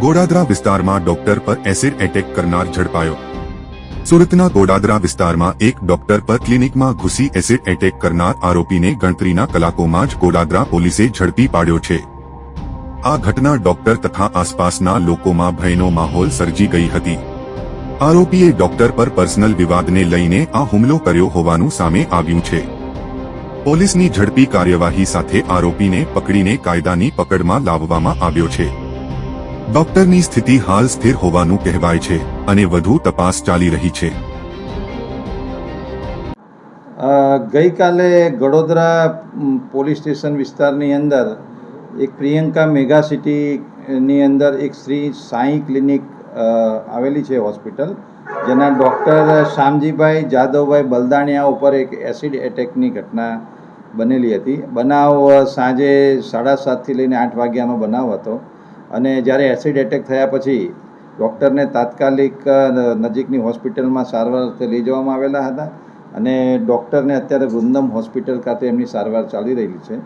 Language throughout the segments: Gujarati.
ગોડાદરા વિસ્તારમાં ડોક્ટર પર એસિડ એટેક કરનાર ઝડપાયો. સુરતના ગોડાદરા વિસ્તારમાં એક ડોક્ટર પર ક્લિનિકમાં ઘૂસી એસિડ એટેક કરનાર આરોપીને ગણતરીના કલાકોમાં જ ગોડાદરા પોલીસે ઝડપી પાડ્યો છે. આ ઘટના ડોક્ટર તથા આસપાસના લોકોમાં ભયનો માહોલ સર્જી ગઈ હતી. આરોપીએ ડોક્ટર પર પર્સનલ વિવાદને લઈને આ હુમલો કર્યો હોવાનું સામે આવ્યું છે. પોલીસની ઝડપી કાર્યવાહી સાથે આરોપીને પકડીને કાયદાની પકડમાં લાવવામાં આવ્યો છે. ડોક્ટરની સ્થિતિ હાલ સ્થિર હોવાનું કહેવાય છે અને વધુ તપાસ ચાલી રહી છે. ગઈકાલે ગડોદરા પોલીસ સ્ટેશન વિસ્તારની અંદર એક પ્રિયંકા મેગા સિટીની અંદર એક શ્રી સાંઈ ક્લિનિક આવેલી છે હોસ્પિટલ, જેના ડૉક્ટર શામજીભાઈ જાદવભાઈ બલદાણિયા ઉપર એક એસિડ એટેકની ઘટના બનેલી હતી. બનાવ સાંજે સાડા સાતથી લઈને આઠ વાગ્યાનો બનાવ હતો. અને જ્યારે એસિડ એટેક થયા પછી ડૉક્ટરને તાત્કાલિક નજીકની હોસ્પિટલમાં સારવાર અર્થે લઈ જવામાં આવેલા હતા અને ડૉક્ટરને અત્યારે વૃંદમ હોસ્પિટલ ખાતે એમની સારવાર ચાલી રહેલી છે.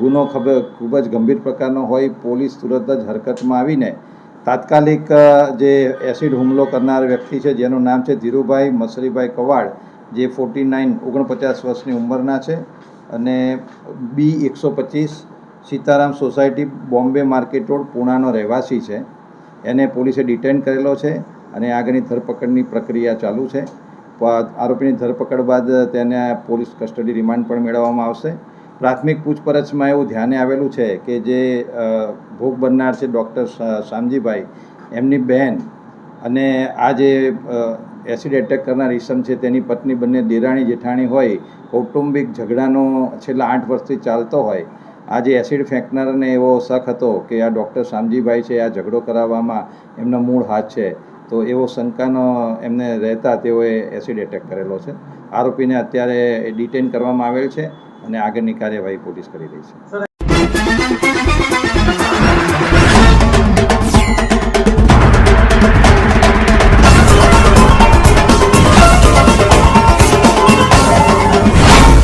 ગુનો ખબર ખૂબ જ ગંભીર પ્રકારનો હોય, પોલીસ તુરંત જ હરકતમાં આવીને તાત્કાલિક જે એસિડ હુમલો કરનાર વ્યક્તિ છે, જેનું નામ છે ધીરુભાઈ મસરીભાઈ કવાડ, જે ફોર્ટી નાઇન ઓગણપચાસ વર્ષની ઉંમરના છે અને બી એકસો પચીસ Sitaram society Bombay market road પૂણાનો રહેવાસી છે. એને પોલીસે ડિટેન કરેલો છે અને આગળની ધરપકડની પ્રક્રિયા ચાલુ છે. આરોપીની ધરપકડ બાદ તેને પોલીસ કસ્ટડી રિમાન્ડ પણ મેળવવામાં આવશે. પ્રાથમિક પૂછપરછમાં એવું ધ્યાને આવેલું છે કે જે ભોગ બનનાર છે ડૉક્ટર શામજીભાઈ એમની બહેન અને આ જે એસિડ એટેક કરનાર ઈસમ છે તેની પત્ની બંને દેરાણી જેઠાણી હોય, કૌટુંબિક ઝઘડાનો છેલ્લા આઠ વર્ષથી ચાલતો હોય. આ જે એસિડ ફેંકનારને એવો શક હતો કે આ ડૉક્ટર શામજીભાઈ છે, આ ઝઘડો કરાવવામાં એમનો મૂળ હાથ છે, તો એવો શંકાનો એમને રહેતા તેઓએ એસિડ એટેક કરેલો છે. આરોપીને અત્યારે ડિટેન કરવામાં આવેલ છે અને આગળની કાર્યવાહી પોલીસ કરી રહી છે.